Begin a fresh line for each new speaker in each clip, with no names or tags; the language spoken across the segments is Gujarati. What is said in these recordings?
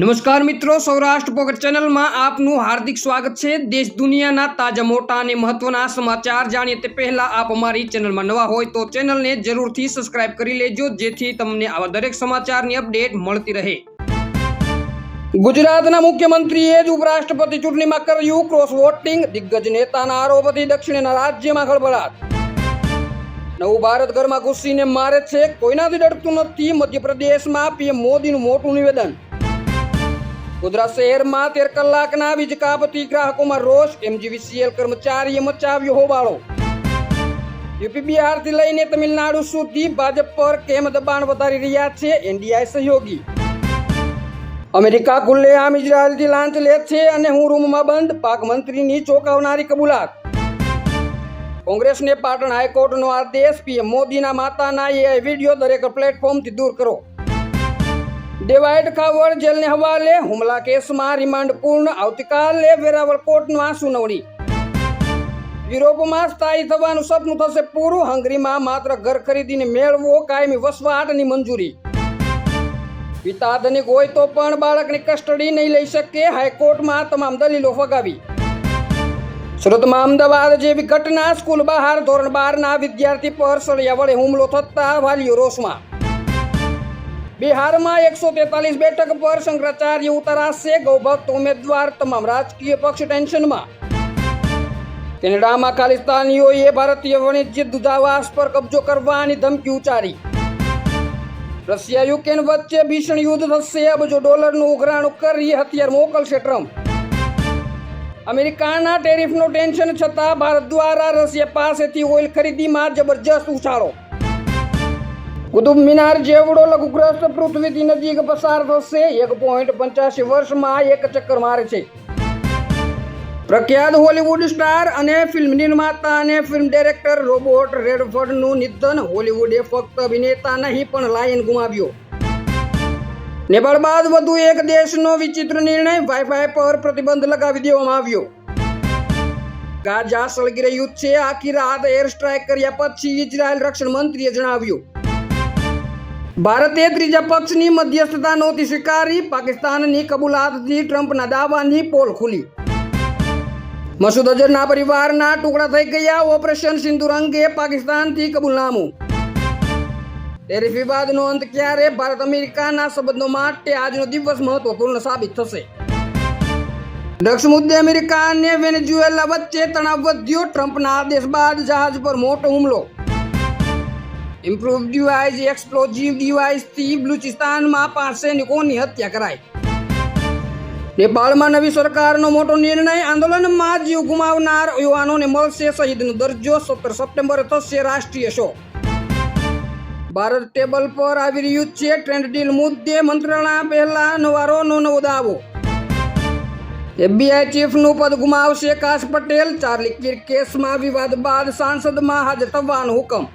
નમસ્કાર મિત્રો, સૌરાષ્ટ્ર પોકેટ ચેનલમાં આપનું હાર્દિક સ્વાગત છે. દેશ દુનિયાના તાજા, મોટા અને મહત્વના સમાચાર જાણીએ તે પહેલા આપ અમારી ચેનલમાં નવા હોય તો ચેનલને જરૂરથી સબસ્ક્રાઇબ કરી લેજો, જેથી તમને આવા દરેક સમાચારની અપડેટ મળતી રહે. ગુજરાતના મુખ્યમંત્રીએ જ ઉપરાષ્ટ્રપતિ ચૂંટણીમાં કર્યું ક્રોસ વોટિંગ દિગ્ગજ નેતાના આરોપથી દક્ષિણના રાજ્યમાં ખળભળાટ. નવું ભારત ઘરમાં ઘૂસીને મારે છે. કોઈનાથી ડરતું નથી. મધ્યપ્રદેશમાં પીએમ મોદીનું મોટું નિવેદન. ગોધરા શહેરમાં તેર કલાકના વીજ કાપતી ગ્રાહકોમાં રોષ. એમજીવીસીએલ કર્મચારીએ મચાવ્યો હોબાળો. યુપી બિહારથી લઈને તમિલનાડુ સુધી ભાજપ પર કેમ દબાણ વધારી રહ્યા છે એનડીઆઈ સહયોગી? અમેરિકા ખુલ્લેઆમ ઇઝરાયલથી લાંચ લે છે અને હું રૂમમાં બંધ પાક મંત્રીની ચોંકાવનારી કબૂલાત. કોંગ્રેસને પાટણ હાઈકોર્ટનો આદેશ, પીએમ મોદીના માતાના એ વીડિયો દરેક પ્લેટફોર્મથી દૂર કરો. ડેવાઇડ ખાવડ જેલને હવાલે હુમલા કેસમાં રિમાન્ડ પૂર્ણ. આવતીકાલે વેરાવળ કોર્ટમાં સુનાવણી. યુરોપમાં સ્થાયી થવાનું સપનું થશે પૂરું. હંગરીમાં માત્ર ઘર ખરીદીને મેળવો કાયમી વસવાટની મંજૂરી. પિતા ધનિક હોય તો પણ બાળકની કસ્ટડી નહીં લઈ શકે. હાઈકોર્ટમાં તમામ દલીલો ફગાવી. સુરતમાં અમદાવાદ જેવી ઘટના સ્કૂલ બહાર ધોરણ બારના વિદ્યાર્થી પર સળિયા વડે હુમલો થતા વાલીઓ રોષમાં. બિહારમાં એકસો તેતાલીસ બેઠક પર શંકરાચાર્ય ઉતરાશે. ગૌભક્ત ઉમેદવાર તમામ રાજકીય પક્ષ ટેન્શનમાં. કેનેડામાં ખાલિસ્તાનીઓએ ભારતીય વાણિજ્ય દૂતાવાસ પર કબજો કરવાની ધમકી ઉચ્ચારી. રશિયા યુક્રેન વચ્ચે ભીષણ યુદ્ધ થશે. અબજો ડોલરનું ઉઘરાણું કરી હથિયાર મોકલશે ટ્રમ્પ. અમેરિકાના ટેરિફનું ટેન્શન છતાં ભારત દ્વારા રશિયા પાસેથી ઓઇલ ખરીદીમાં જબરજસ્ત ઉછાળો. કુતુબ મિનાર જેવડો લઘુગ્રસ્ત પૃથ્વીથી નજીક પસાર થશે. એક પોઈન્ટ પંચ્યાસી વર્ષમાં એક ચક્કર મારે છે. પ્રખ્યાત હોલિવૂડ સ્ટાર અને ફિલ્મ નિર્માતા અને ફિલ્મ ડિરેક્ટર રોબોટ રેડફર્ડનું નિધન હોલિવૂડે ફક્ત અભિનેતા નહીં, પણ લાયન ગુમાવ્યો. નેપાળ બાદ વધુ એક દેશનો વિચિત્ર નિર્ણય વાઈફાઈ પર પ્રતિબંધ લગાવી દેવામાં આવ્યો. ગાજા સળગી રહ્યું છે. આખી રાત એર સ્ટ્રાઇક કર્યા પછી ઇઝરાયલ રક્ષણ મંત્રીએ જણાવ્યું. ભારતે ત્રીજા પક્ષની મધ્યસ્થતા નહોતી સ્વીકારી. પાકિસ્તાનની કબૂલાતથી ટ્રમ્પના દાવાની પોલ ખુલી. મસૂદ અઝહરના પરિવારના ટુકડા થઈ ગયા. ઓપરેશન સિંધુર અંગે પાકિસ્તાનથી કબૂલનામું. ટેરિફ વિવાદનો અંત ક્યારે? ભારત અમેરિકાના સંબંધો માટે આજનો દિવસ મહત્વપૂર્ણ સાબિત થશે. ડ્રગ્સ મુદ્દે અમેરિકા અને વેનેઝુએલા વચ્ચે તણાવ વધ્યો. ટ્રમ્પના આદેશ બાદ જહાજ પર મોટો હુમલો. ઇમ્પ્રુવ ડિવાઇસ એક્સપ્લોઝિવ ડિવાઇસથી બલુચિસ્તાનમાં પાંચ સૈનિકોની હત્યા કરાઈ. નેપાળમાં નવી સરકારનો મોટો નિર્ણય આંદોલનમાં જીવ ગુમાવનાર યુવાનોને મળશે શહીદનો દરજ્જો, સત્તર સપ્ટેમ્બરે થશે રાષ્ટ્રીય શો ભારત ટેબલ પર આવી રહ્યું છે ટ્રેન્ડ ડીલ મુદ્દે મંત્રણા, પહેલા નવારોનો નવો દાવો. એફબીઆઈ ચીફનું પદ ગુમાવશે કાશ પટેલ, ચાર્લી કિર કેસમાં વિવાદ બાદ સાંસદમાં હાજર થવાનો હુકમ.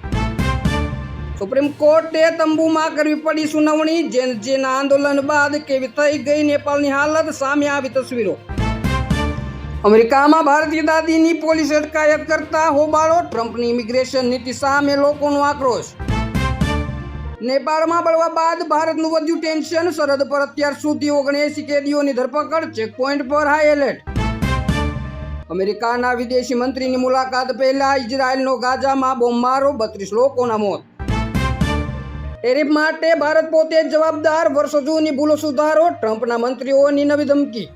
સુપ્રીમ કોર્ટે તંબુમાં કરવી પડી સુનાવણી. જેન જેના આંદોલન બાદ કેવી થઈ ગઈ નેપાળની હાલત, સામે આવી તસવીરો. અમેરિકામાં ભારતીય દાદીની પોલીસ અટકાયત કરતા હોબાળો, ટ્રમ્પની ઇમિગ્રેશન નીતિ સામે લોકોનો આક્રોશ. નેપાળમાં બળવા બાદ ભારતનું વધ્યું ટેન્શન, સરહદ પર અત્યાર સુધી ઓગણએસી કેદીઓની ધરપકડ, ચેકપોઇન્ટ પર હાઈ એલર્ટ. અમેરિકાના વિદેશી મંત્રીની મુલાકાત પહેલા ઇઝરાયલનો ગાઝામાં બોમ્બમારો બત્રીસ લોકોના મોત. ટેરિફ માટે ભારત પોતે જવાબદાર, વર્ષો જૂની ભૂલો સુધારો, ટ્રમ્પના મંત્રીઓની નવી ધમકી.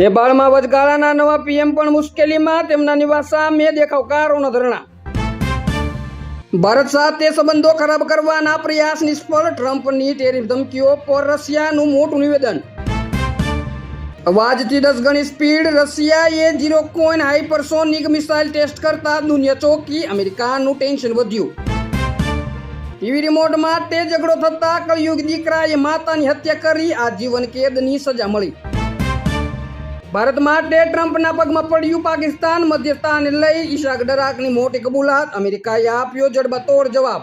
નેપાળમાં વચગાળાના નવા પીએમ પણ મુશ્કેલીમાં, તેમના નિવાસ સામે દેખાવકારોના ધરણા. ભારત સાથે સંબંધો ખરાબ કરવાના પ્રયાસ નિષ્ફળ, ટ્રમ્પની ટેરિફ ધમકીઓ પર રશિયાનું મોટું નિવેદન. અવાજથી દસ ગણી સ્પીડ, રશિયાએ zero coin hypersonic missile test કરતા દુનિયા ચોકી, અમેરિકાનું ટેન્શન વધ્યું. ટીવી રિમોટ માટે ઝઘડો થતા કલયુગ દીકરાએ માતાની હત્યા કરી આજીવન કેદની સજા મળી. ભારત માટે ટ્રમ્પના પગમાં પડ્યું પાકિસ્તાન, મધ્યસ્થાને લઈ ઈશાક ડરાકની મોટી કબૂલાત, અમેરિકાએ આપ્યો જડબતોડ જવાબ.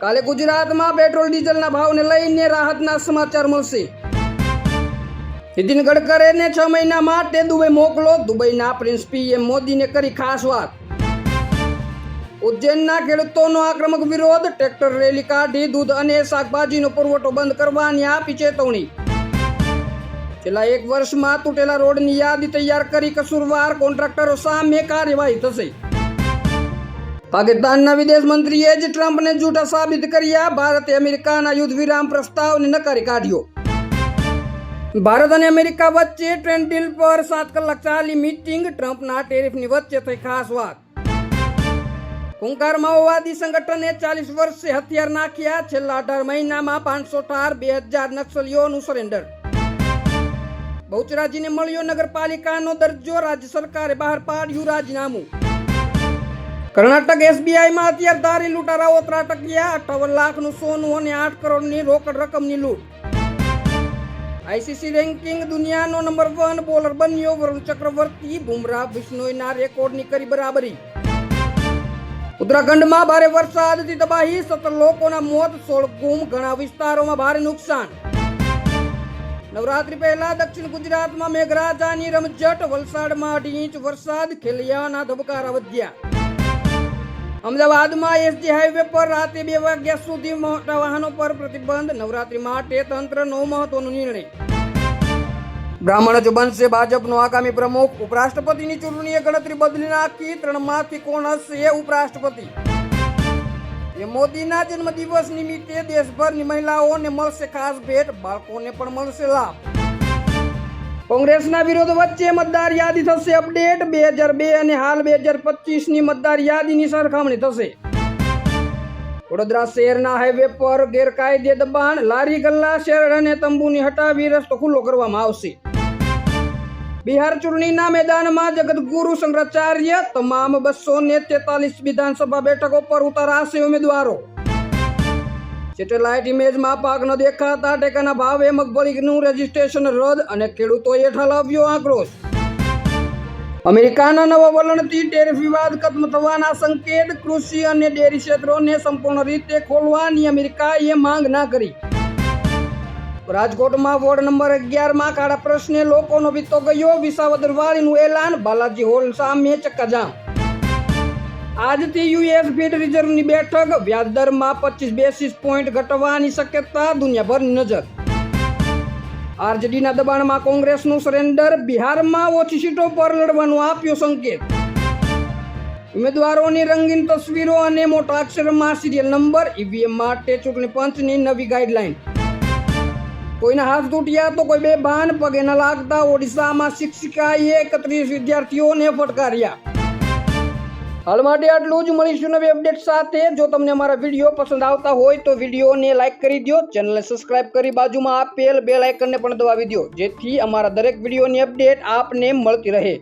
કાલે ગુજરાતમાં પેટ્રોલ ડીઝલના ભાવને લઈને રાહતના સમાચાર મળશે. નીતિન ગડકરીને છ મહિના માટે દુબઈ મોકલો, દુબઈના પ્રિન્સ પીએમ મોદીને કરી ખાસ વાત. ઉજ્જૈનના ખેડૂતોનો આક્રમક વિરોધ, ટ્રેક્ટર રેલી કાઢી, દૂધ અને શાકભાજીનો પુરવઠો બંધ કરવાની આપી ચેતવણી. છેલ્લા એક વર્ષમાં તૂટેલા રોડની યાદી તૈયાર કરી કસૂરવાર કોન્ટ્રાક્ટરો સામે કાર્યવાહી થશે. પાકિસ્તાનના વિદેશ મંત્રીએ જ ટ્રમ્પને જૂઠા સાબિત કર્યા, ભારતે અમેરિકાના યુદ્ધ વિરામ પ્રસ્તાવને નકારી કાઢ્યો. ભારત અને અમેરિકા વચ્ચે ટ્રેન ડીલ પર સાત કલાક ચાલી મીટિંગ, ટ્રમ્પના ટેરિફની વચ્ચે થઈ ખાસ વાત. હુંકાર માઓવાદી સંગઠને ચાલીસ વર્ષે હથિયાર નાખ્યા. છેલ્લા અઢાર મહિનામાં પાંચસો ઠાર, બે હજાર નક્સલીઓનું સરેન્ડર બહુચરાજીને મળ્યો નગરપાલિકાનો દરજ્જો, રાજ્ય સરકારે બહાર પાડ્યું રાજીનામું. કર્ણાટક એસબીઆઈમાં ધારી લૂંટારાઓ ત્રાટક્યા. અઠાવન લાખનું સોનું અને આઠ કરોડની રોકડ રકમની લૂંટ. આઈસીસી રેન્કિંગ દુનિયાનો નંબર વન બોલર બન્યો. વરુણ ચક્રવર્તી, બુમરાહ, બિશ્નોઈના રેકોર્ડની કરી બરાબરી. ઉત્તરાખંડમાં ભારે વરસાદથી તબાહી સત્તર લોકોના મોત સોળ ગુમ ઘણા વિસ્તારોમાં ભારે નુકસાન. નવરાત્રી પહેલા દક્ષિણ ગુજરાતમાં મેઘરાજાની રમઝટ, વલસાડમાં અઢી ઇંચ વરસાદ, ખેલિયાના ધબકારા વધ્યા. અમદાવાદમાં એસજી હાઈવે પર રાતે બે વાગ્યા સુધી મોટા વાહનો પર પ્રતિબંધ નવરાત્રી માટે તંત્રનો મહત્વનો નિર્ણય. બ્રાહ્મણ જ બનશે ભાજપનો આગામી પ્રમુખ. ઉપરાષ્ટ્રપતિની ચૂંટણીએ ગણતરી બદલી નાખી. ત્રણમાંથી કોણ હશે ઉપરાષ્ટ્રપતિ? એ મોદીના જન્મદિવસ નિમિત્તે દેશભરની મહિલાઓને મળશે ખાસ ભેટ. બાળકોને પણ મળશે લાભ. કોંગ્રેસના વિરોધ વચ્ચે મતદાર યાદી થશે અપડેટ. બે હજાર બે અને હાલ બે હજાર પચીસની મતદાર યાદીની સરખામણી થશે. વડોદરા શહેરના હાઈવે પર ગેરકાયદે દબાણ. લારી ગલ્લા શેર અને તંબુની હટાવી રસ્તો ખુલ્લો કરવામાં આવશે. બિહાર ચૂંટણીના મેદાનમાં જગદગુરુ શંકરાચાર્ય તમામ બસો ને તેતાલીસ વિધાનસભા બેઠકો પર ઉતારાશે ઉમેદવારો. સેટેલાઇટ ઇમેજમાં પાક ન દેખાતા, ટેકાના ભાવે મગફળીનું રજીસ્ટ્રેશન રદ અને ખેડૂતોએ ઠલાવ્યો આક્રોશ. અમેરિકાના નવા વલણથી ટેરિફ વિવાદ ખત્મ થવાના સંકેત, કૃષિ અને ડેરી ક્ષેત્રોને સંપૂર્ણ રીતે ખોલવાની અમેરિકાએ માંગ ના કરી. રાજકોટમાં વોર્ડ નંબર અગિયારમાં કાળા પ્રશ્ને લોકોનો વીતો ગયો. વિસાવદર વાળીનું એલાન, બાલાજી હોલ સામે ચક્કાજામ. આજથી યુએસ ફેડ રિઝર્વની બેઠક, વ્યાજદરમાં પચીસ બેસીસ પોઈન્ટ ઘટવાની શક્યતા, દુનિયાભરની નજર. આરજેડીના દબાણમાં કોંગ્રેસનું સરેન્ડર, બિહારમાં ઓછી સીટો પર લડવાનો આપ્યો સંકેત. ઉમેદવારોની રંગીન તસવીરો અને મોટા અક્ષરમાં સિરિયલ નંબર, ઈવીએમ માટે ચૂંટણી પંચની નવી ગાઈડલાઈન. કોઈના હાથ તૂટ્યા તો કોઈ બે ભાન પગે ન લાગતા ઓડિશામાં શિક્ષિકાએ એકત્રીસ વિદ્યાર્થીઓને ફટકાર્યા. હાલ માટે આટલું જ. મળીશું નવી અપડેટ સાથે. જો તમને અમારા વીડિયો પસંદ આવતા હોય તો વિડીયોને લાઇક કરી દો ચેનલને સબસ્ક્રાઇબ કરી બાજુમાં આપેલ બેલ આઇકનને પણ દબાવી દો જેથી અમારા દરેક વિડીયોની અપડેટ આપને મળતી રહે.